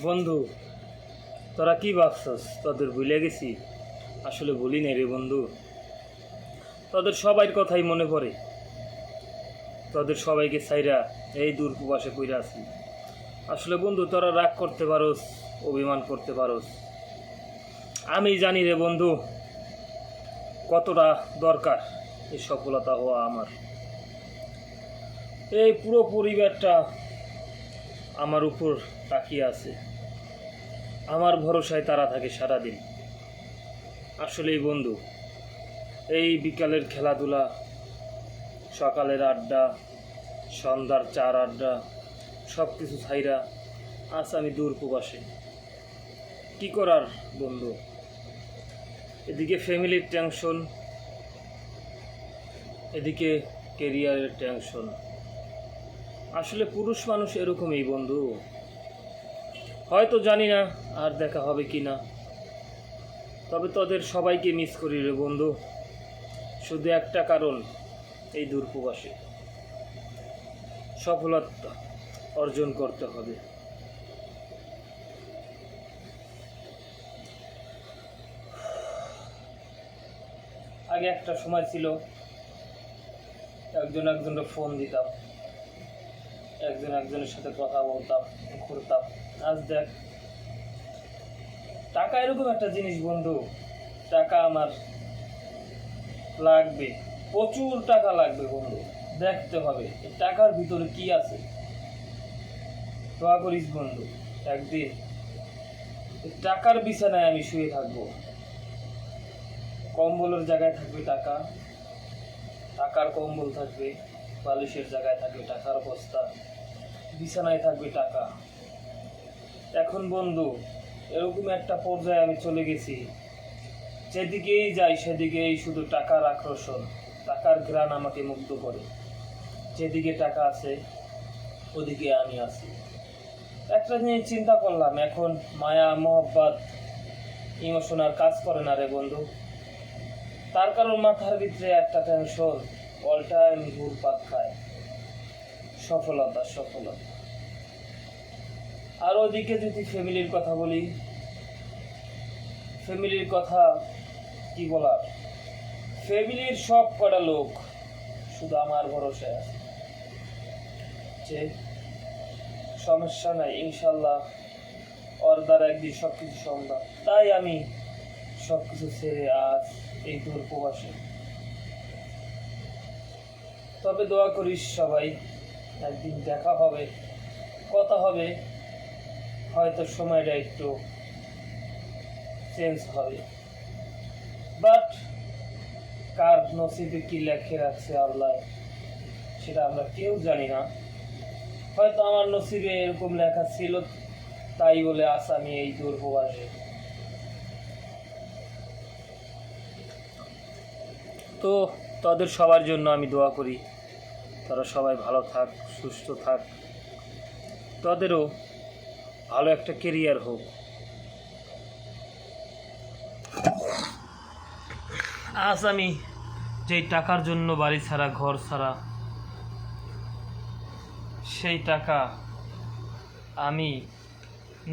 বন্ধু, তোরা কি ভাবছস? তোদের ভুলে গেছি। আসলে ভুলি নাই রে বন্ধু। তোদের সবাই কথাই মনে পড়ে। তোদের সবাইকে সাইরা এই দূর প্রবাসে কইরা আছি। আসলে বন্ধু, তোরা রাগ করতে পারোস, অভিমান করতে পারোস। আমি জানি রে বন্ধু, কতটা দরকার এই সফলতা হওয়া আমার। এই পুরো পরিবারটা আমার উপর তাকিয়ে আছে। আমার ভরসায় তারা থাকে সারাদিন। আসলেই বন্ধু, এই বিকালের খেলাধুলা, সকালের আড্ডা, সন্ধ্যার চার আড্ডা সব কিছু ছাইরা আজ আমি দূর প্রবাসে। কি করার বন্ধু? এদিকে ফ্যামিলির টেনশন, এদিকে কেরিয়ারের টেনশন। আসলে পুরুষ মানুষ এরকমই বন্ধু। হয়তো জানি না আর দেখা হবে কি না। তবে তোদের সবাইকে মিস করি রে বন্ধু। শুধু একটা কারণ, এই দূরপ্রবাসে সফলতা অর্জন করতে হবে। আগে একটা সময় ছিল, একজন একজনকে ফোন দিতাম। একজন একজনের সাথে কথা বলতাম, ঘুরতাম। আজ দেখ, টাকা এরকম একটা জিনিস বন্ধু, টাকা আমার লাগবে, প্রচুর টাকা লাগবে বন্ধু, দেখতে হবে টাকার ভিতরে কি আছে? দোয়া করিস বন্ধু, একদিন টাকার বিছানায় আমি শুয়ে থাকব। কম্বলের জায়গায় থাকবে টাকা, টাকার কম্বল থাকবে, বালিশের জায়গায় থাকবে টাকার বস্তা। বিছানায় থাকবে টাকা। এখন বন্ধু, এরকম একটা পর্যায়ে আমি চলে গেছি। যেদিকেই যাই সেদিকেই শুধু টাকার আকর্ষণ, টাকার ঘ্রাণ আমাকে মুগ্ধ করে। যেদিকে টাকা আছে, ওদিকে আমি আছি। একটা জিনিস চিন্তা করলাম, এখন মায়া, মোহব্বত ইমোশন আর কাজ করে না রে বন্ধু। তার কারণ মাথার ভিতরে একটা টেনশন অল টাইম ঘুরপাক খায়। সফলতা সফলতা। আর ওদিকে যদি ফ্যামিলির কথা বলি, ফ্যামিলির কথা কি বলার? ফ্যামিলির সব কটা লোক শুধু আমার ভরসায় আছে। যে সমস্যা নাই, ইনশাল্লাহ ওর দ্বারা একদিন সব কিছু সম্ভব। তাই আমি সব কিছু ছেড়ে আজ এই দূর প্রবাসে। তবে দোয়া করিস সবাই, একদিন দেখা হবে, কথা হবে। হয়তো সময়টা একটু চেঞ্জ হবে। বাট কার নসিবে কি লেখে রাখছে আল্লাহ, সেটা আমরা কেউ জানি না। হয়তো আমার নসিবে এরকম লেখা ছিল, তাই বলে আস আমি এই দূর প্রবাসে তো তাদের সবার জন্য আমি দোয়া করি। তারা সবাই ভালো থাক, সুস্থ থাক। তাদেরও ভালো একটা কেরিয়ার হোক। আজ আমি যেই টাকার জন্য বাড়ি ছাড়া, ঘর ছাড়া, সেই টাকা আমি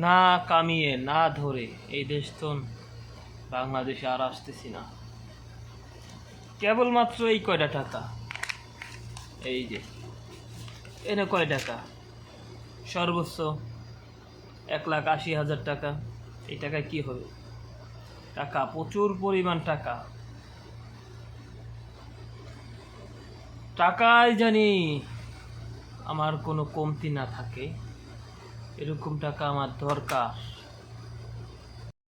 না কামিয়ে, না ধরে এই দেশ তো বাংলাদেশে আর আসতেছি না। কেবলমাত্র এই কয়টা টাকা? এই যে, এনে কয় টাকা? সর্বোচ্চ এক লাখ আশি হাজার টাকা। এই টাকায় কি হবে? টাকা, প্রচুর পরিমাণ টাকা। টাকায় জানি আমার কোনো কমতি না থাকে। এরকম টাকা আমার দরকার।